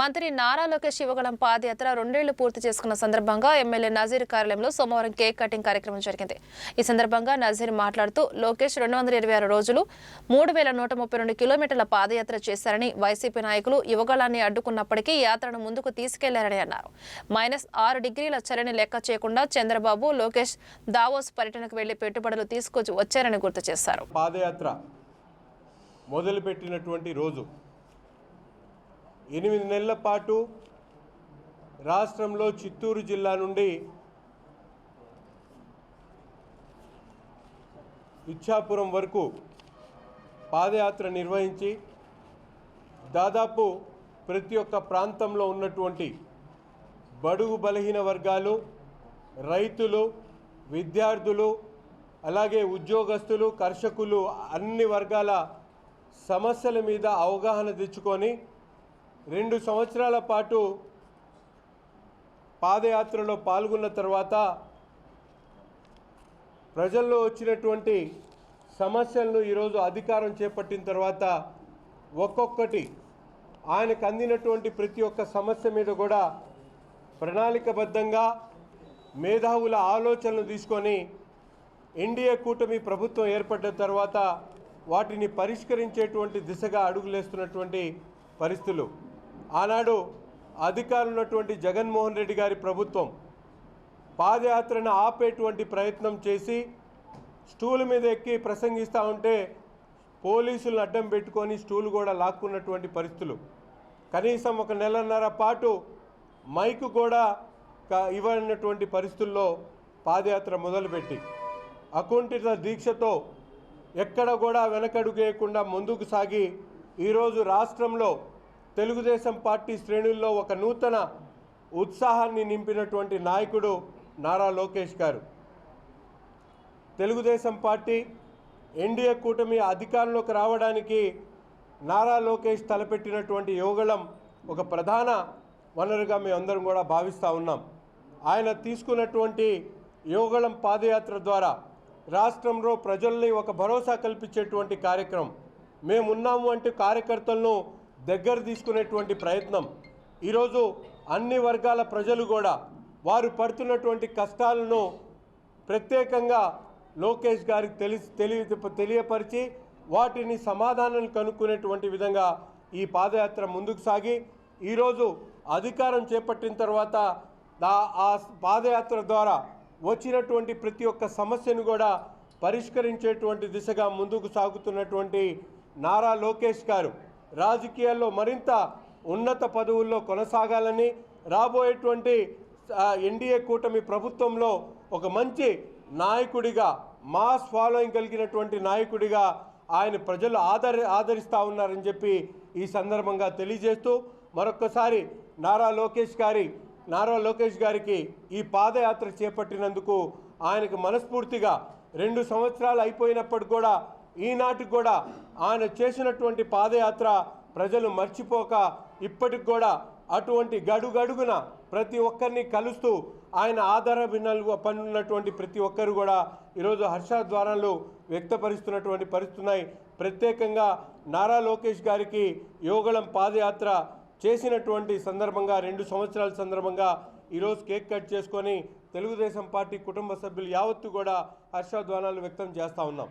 మంత్రి నారా లోకేష్ శివగళం పాదయాత్ర రెండేళ్ళు పూర్తి చేసుకున్న సందర్భంగా ఎమ్మెల్యే నజీర్ కార్యాలయంలో సోమవారం కేక్ కటింగ్ కార్యక్రమం జరిగింది. ఈ సందర్భంగా నజీర్ మాట్లాడుతూ లోకేష్ రెండు వందల ఇరవై ఆరు రోజులు మూడు వేల నూట ముప్పై రెండు కిలోమీటర్ల పాదయాత్ర చేశారని వైసీపీ నాయకులు యువగళాన్ని అడ్డుకున్నప్పటికీ యాత్రను ముందుకు తీసుకెళ్ళారని అన్నారు. మైనస్ ఆరు డిగ్రీల చలిని లెక్క చేయకుండా చంద్రబాబు లోకేష్ దావోస్ పర్యటనకు వెళ్ళి పెట్టుబడులు తీసుకొచ్చి వచ్చారని గుర్తు చేశారు. పాదయాత్ర మొదలుపెట్టినటువంటి రోజు ఎనిమిది నెలల పాటు రాష్ట్రంలో చిత్తూరు జిల్లా నుండి ఇచ్చాపురం వరకు పాదయాత్ర నిర్వహించి దాదాపు ప్రతి ఒక్క ప్రాంతంలో ఉన్నటువంటి బడుగు బలహీన వర్గాలు రైతులు విద్యార్థులు అలాగే ఉద్యోగస్తులు కర్షకులు అన్ని వర్గాల సమస్యల మీద అవగాహన తెచ్చుకొని రెండు సంవత్సరాల పాటు పాదయాత్రలో పాల్గొన్న తర్వాత ప్రజల్లో వచ్చినటువంటి సమస్యలను ఈరోజు అధికారం చేపట్టిన తర్వాత ఒక్కొక్కటి ఆయనకు అందినటువంటి ప్రతి ఒక్క సమస్య మీద కూడా ప్రణాళికబద్ధంగా మేధావుల ఆలోచనలు తీసుకొని ఎన్డీఏ కూటమి ప్రభుత్వం ఏర్పడ్డ తర్వాత వాటిని పరిష్కరించేటువంటి దిశగా అడుగులేస్తున్నటువంటి పరిస్థితులు. ఆనాడు అధికారులు ఉన్నటువంటి జగన్మోహన్ రెడ్డి గారి ప్రభుత్వం పాదయాత్రను ఆపేటువంటి ప్రయత్నం చేసి స్టూల్ మీద ఎక్కి ప్రసంగిస్తూ ఉంటే పోలీసులను అడ్డం పెట్టుకొని స్టూల్ కూడా లాక్కున్నటువంటి పరిస్థితులు. కనీసం ఒక నెలన్నర పాటు మైకు కూడా ఇవ్వనటువంటి పరిస్థితుల్లో పాదయాత్ర మొదలుపెట్టి అకుంఠిత దీక్షతో ఎక్కడ కూడా వెనకడుగేయకుండా ముందుకు సాగి ఈరోజు రాష్ట్రంలో తెలుగుదేశం పార్టీ శ్రేణుల్లో ఒక నూతన ఉత్సాహాన్ని నింపినటువంటి నాయకుడు నారా లోకేష్ గారు. తెలుగుదేశం పార్టీ ఎన్డీఏ కూటమి అధికారంలోకి రావడానికి నారా లోకేష్ తలపెట్టినటువంటి యోగళం ఒక ప్రధాన వనరుగా మేమందరం కూడా భావిస్తూ ఉన్నాం. ఆయన తీసుకున్నటువంటి యోగళం పాదయాత్ర ద్వారా రాష్ట్రంలో ప్రజల్ని ఒక భరోసా కల్పించేటువంటి కార్యక్రమం. మేమున్నాము అంటే కార్యకర్తలను దగ్గర తీసుకునేటువంటి ప్రయత్నం. ఈరోజు అన్ని వర్గాల ప్రజలు కూడా వారు పడుతున్నటువంటి కష్టాలను ప్రత్యేకంగా లోకేష్ గారికి తెలిసి తెలియ తెలియపరిచి వాటిని సమాధానాలు కనుక్కునేటువంటి విధంగా ఈ పాదయాత్ర ముందుకు సాగి ఈరోజు అధికారం చేపట్టిన తర్వాత ఆ పాదయాత్ర ద్వారా వచ్చినటువంటి ప్రతి ఒక్క సమస్యను కూడా పరిష్కరించేటువంటి దిశగా ముందుకు సాగుతున్నటువంటి నారా లోకేష్ గారు రాజకీయాల్లో మరింత ఉన్నత పదవుల్లో కొనసాగాలని రాబోయేటువంటి ఎన్డీఏ కూటమి ప్రభుత్వంలో ఒక మంచి నాయకుడిగా మాస్ ఫాలోయింగ్ కలిగినటువంటి నాయకుడిగా ఆయన ప్రజలు ఆదరి ఆదరిస్తూ ఉన్నారని చెప్పి ఈ సందర్భంగా తెలియజేస్తూ మరొక్కసారి నారా లోకేష్ గారి నారా లోకేష్ గారికి ఈ పాదయాత్ర చేపట్టినందుకు ఆయనకు మనస్ఫూర్తిగా రెండు సంవత్సరాలు అయిపోయినప్పటికి కూడా ఈనాటికి కూడా ఆయన చేసినటువంటి పాదయాత్ర ప్రజలు మర్చిపోక ఇప్పటికి కూడా అటువంటి గడుగడుగున ప్రతి ఒక్కరిని కలుస్తూ ఆయన ఆధార భిన్నాలు పనున్నటువంటి ప్రతి ఒక్కరు కూడా ఈరోజు హర్షద్వారాలు వ్యక్తపరుస్తున్నటువంటి పరిస్థితున్నాయి ప్రత్యేకంగా నారా లోకేష్ గారికి యోగళం పాదయాత్ర చేసినటువంటి సందర్భంగా రెండు సంవత్సరాల సందర్భంగా ఈరోజు కేక్ కట్ చేసుకొని తెలుగుదేశం పార్టీ కుటుంబ సభ్యులు యావత్తు కూడా హర్షధ్వానాలు వ్యక్తం చేస్తూ ఉన్నాం.